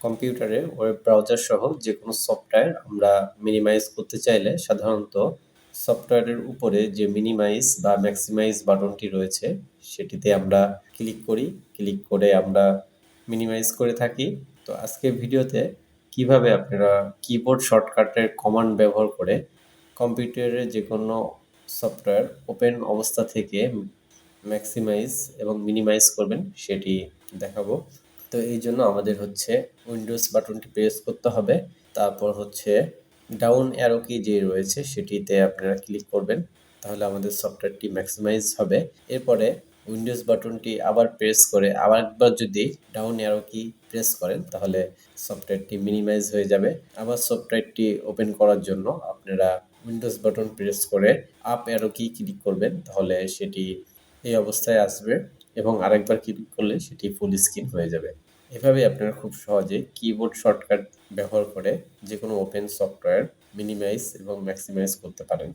কম্পিউটারে web browser সহ যে কোনো সফটওয়্যার আমরা মিনিমাইজ করতে চাইলে সাধারণত সফটওয়্যারের উপরে যে মিনিমাইজ বা ম্যাক্সিমাইজ বাটনটি রয়েছে, সেটিতে আমরা ক্লিক করি। ক্লিক করে আমরা মিনিমাইজ করে থাকি। তো আজকের ভিডিওতে কীভাবে আপনারা কিবোর্ড শর্টকাটের কমান্ড ব্যবহার করে কম্পিউটারের যে কোনো সফটওয়্যার ওপেন অবস্থা থেকে ম্যাক্সিমাইজ এবং মিনিমাইজ করবেন, সেটি দেখাবো। তো এই জন্য আমাদের হচ্ছে উইন্ডোজ বাটনটি প্রেস করতে হবে। তারপর হচ্ছে ডাউন অ্যারো কি যে রয়েছে সেটিতে আপনারা ক্লিক করবেন, তাহলে আমাদের সফটওয়্যারটি ম্যাক্সিমাইজ হবে। এরপরে উইন্ডোজ বাটনটি আবার প্রেস করে আবার একবার যদি ডাউন অ্যারো কি প্রেস করেন, তাহলে সফটওয়্যারটি মিনিমাইজ হয়ে যাবে। আবার সফটওয়্যারটি ওপেন করার জন্য আপনারা উইন্ডোজ বাটন প্রেস করে আপ অ্যারো কি ক্লিক করবেন, তাহলে সেটি এই অবস্থায় আসবে। এবং আরেকবার ক্লিক করলে সেটি ফুল স্ক্রিন হয়ে যাবে। এভাবে আপনারা খুব সহজে কিবোর্ড শর্টকাট ব্যবহার করে যে কোনো ওপেন সফটওয়্যার মিনিমাইজ এবং ম্যাক্সিমাইজ করতে পারেন।